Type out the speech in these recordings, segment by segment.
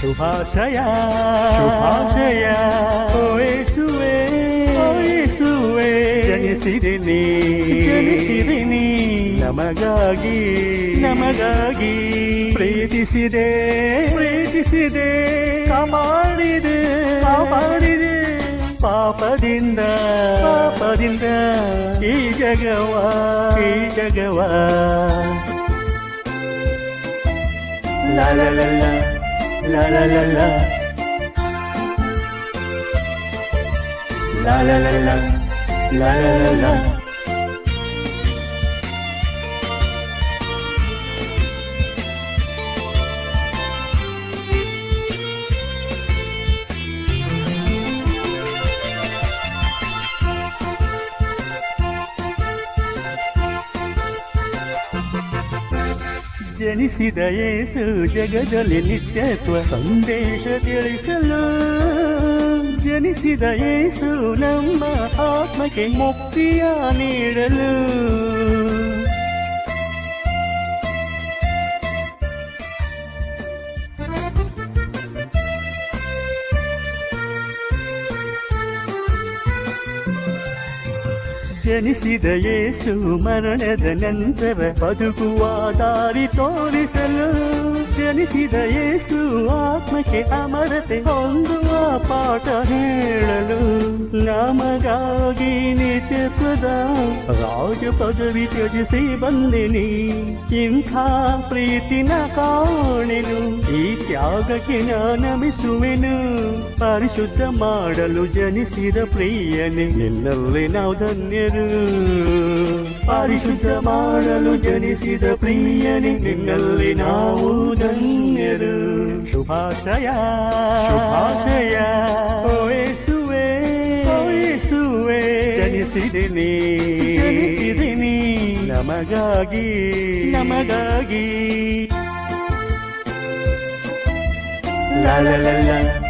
শুভাশয়া শুভাশয়া ওয়ে সুয়ে ওয়ে সুয়ে জনি সিদিনী ನಮಗಾಗಿ ನಮಗಾಗಿ ಪ್ರೀತಿಸಿದೆ ಪ್ರೀತಿಸಿದೆ ಕಾಪಾಡಿದೆ ಕಾಪಾಡಿದೆ ಪಾಪದಿಂದ ಪಾಪದಿಂದ ಈ ಜಗವ ಈ ಜಗವ ಲಾಲಲಲ್ಲ ಲಾಲಲಲ್ಲ ಲಾಲ ಜನಿಸಿದ ಯೇಸು ಜಗದಲ್ಲಿ ನಿತ್ಯತ್ವ ಸಂದೇಶ ತಿಳಿಸಲು ಜನಿಸಿದ ಯೇಸು ನಮ್ಮ ಆತ್ಮಕ್ಕೆ ಮುಕ್ತಿಯ ನೀಡಲು ಜನಿಸಿದ ಯೇಸು ಮರಣದ ನಂತರ ಬದುಕುವ ದಾರಿ ತೋರಿಸಲು ಜನಿಸಿದ ಯೇಸು ಆತ್ಮಕ್ಕೆ ಅಮರತೆ ಹೊಂದುವ ಪಾಠ ಹೇಳಲು ನಮಗಾಗಿ ನಿತ್ಯತ್ವದ ರಾಜ ಪದವಿ ತ್ಯಜಿಸಿ ಬಂದಿನಿ ಇಂಥ ಪ್ರೀತಿನ ಕಾಣೆನು ಈ ತ್ಯಾಗಕ್ಕೆ ನಮಿಸುವೆನು ಪರಿಶುದ್ಧ ಮಾಡಲು ಜನಿಸಿದ ಪ್ರಿಯನೆ. ನಿನ್ನಲ್ಲಿ ನಾವು ಧನ್ಯರು? ಪರಿಶುದ್ಧ ಮಾಡಲು ಜನಿಸಿದ ಪ್ರಿಯನೆ. ನಿನ್ನಲ್ಲಿ ನಾವು ಧನ್ಯರು. ಶುಭಾಶಯ. ಶುಭಾಶಯ. ಓಯಸುವೆ ಓಯಸುವೆ ಜನಿಸಿದಿನಿ ನೀ ಜನಿಸಿದೆ ನೀ ನಮಗಾಗಿ. ನಮಗಾಗಿ. La la la la,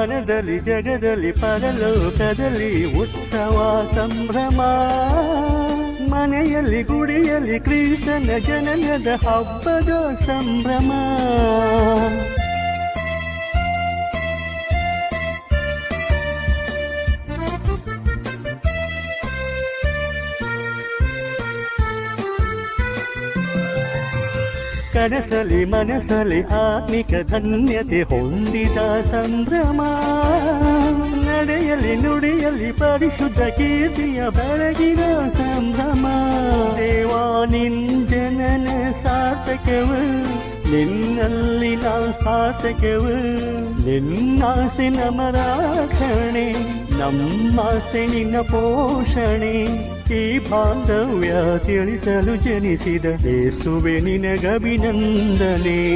ಮನದಲ್ಲಿ ಜಗದಲ್ಲಿ ಪರಲೋಕದಲ್ಲಿ ಉತ್ಸವ ಸಂಭ್ರಮ. ಮನೆಯಲ್ಲಿ ಗುಡಿಯಲ್ಲಿ ಕ್ರಿಸ್ತನ ಜನನದ ಹಬ್ಬದ ಸಂಭ್ರಮ. ಕನಸಲಿ ಮನಸಲಿ ಆತ್ಮಿಕ ಧನ್ಯತೆ ಹೊಂದಿದ ಸಂಭ್ರಮ. ನಡೆಯಲಿ ನುಡಿಯಲಿ ಪರಿಶುದ್ಧ ಕೀರ್ತಿಯ ಬೆಳಗಿನ ಸಂಭ್ರಮ. ದೇವಾ ನಿನ್ ಜನನ ಸಾರ್ಥಕವು. ನಿನ್ನಲ್ಲಿ ನಾವು ಸಾರ್ಥಕವು. ನಿನ್ನಾಸೆ ನಮ್ಮ ನಿನ್ನ ಪೋಷಣೆ. ಈ ಬಾಂಧವ್ಯ ತಿಳಿಸಲು ಜನಿಸಿದ ಏಸುವೆ ನಿನಗಭಿನಂದನೆ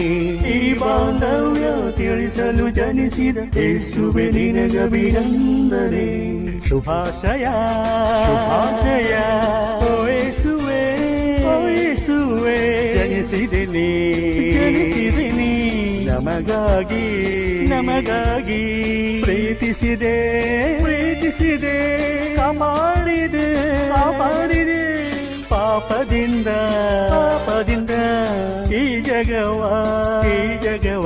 ಈ ಬಾಂಧವ್ಯ ತಿಳಿಸಲು ಜನಿಸಿದ ಏಸುವೆ ನಿನಗಭಿನಂದನೆ ಶುಭಾಶಯ. ಶುಭಾಶಯ. ಓ ಯೇಸುವೆ. ಓ ಜನಿಸಿದಿನಿ. ಜನಿಸಿದೆ ನೀ ಜನಿಸಿದೆ ನೀ ನಮಗಾಗಿ. ನಮಗಾಗಿ. ಪ್ರೀತಿಸಿದೆ. ಪ್ರೀತಿಸಿದೆ ಕಾಪಾಡಿದೆ ಕಾಪಾಡಿದೆ ಪಾಪದಿಂದ ಪಾಪದಿಂದ ಈ ಜಗವ ಈ ಜಗವ